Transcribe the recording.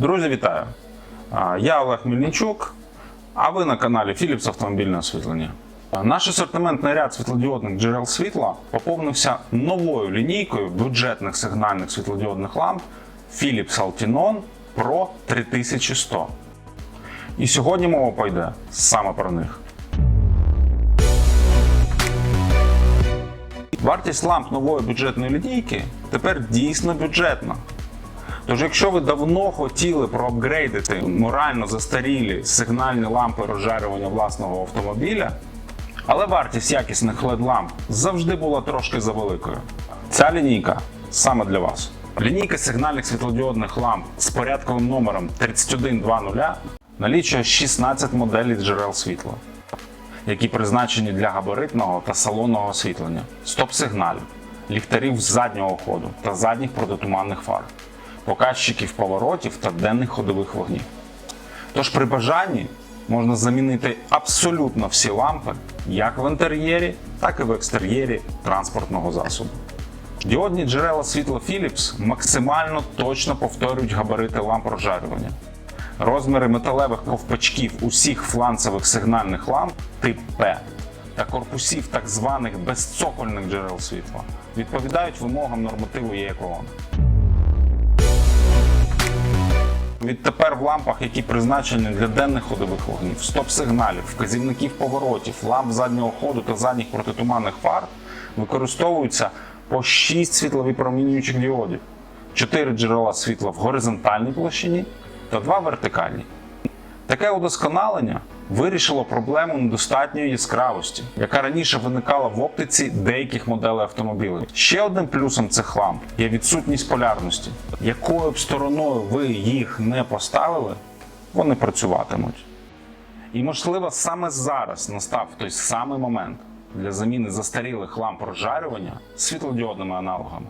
Друзі, вітаю! Я Олег Мельничук, а ви на каналі Philips Автомобільне освітлення. Наш асортиментний ряд світлодіодних джерел світла поповнився новою лінійкою бюджетних сигнальних світлодіодних ламп Philips Altinon Pro 3100. І сьогодні мова пойде саме про них. Вартість ламп нової бюджетної лінійки тепер дійсно бюджетна. Тож, якщо ви давно хотіли проапгрейдити морально застарілі сигнальні лампи розжарювання власного автомобіля, але вартість якісних led ламп завжди була трошки завеликою. Ця лінійка саме для вас. Лінійка сигнальних світлодіодних ламп з порядковим номером 3120 налічує 16 моделей джерел світла, які призначені для габаритного та салонного освітлення, стоп-сигналів, ліхтарів заднього ходу та задніх протитуманних фар, показчиків поворотів та денних ходових вогнів. Тож при бажанні можна замінити абсолютно всі лампи як в інтер'єрі, так і в екстер'єрі транспортного засобу. Діодні джерела світла Philips максимально точно повторюють габарити ламп розжарювання. Розміри металевих ковпачків усіх фланцевих сигнальних ламп тип П та корпусів так званих безцокольних джерел світла відповідають вимогам нормативу ЄКОН. Відтепер в лампах, які призначені для денних ходових вогнів, стоп-сигналів, вказівників поворотів, ламп заднього ходу та задніх протитуманних фар використовуються по 6 світлові промінюючих діодів, 4 джерела світла в горизонтальній площині та 2 вертикальні. Таке удосконалення вирішило проблему недостатньої яскравості, яка раніше виникала в оптиці деяких моделей автомобілів. Ще одним плюсом цих ламп є відсутність полярності. Якою б стороною ви їх не поставили, вони працюватимуть. І можливо саме зараз настав той самий момент для заміни застарілих ламп розжарювання світлодіодними аналогами.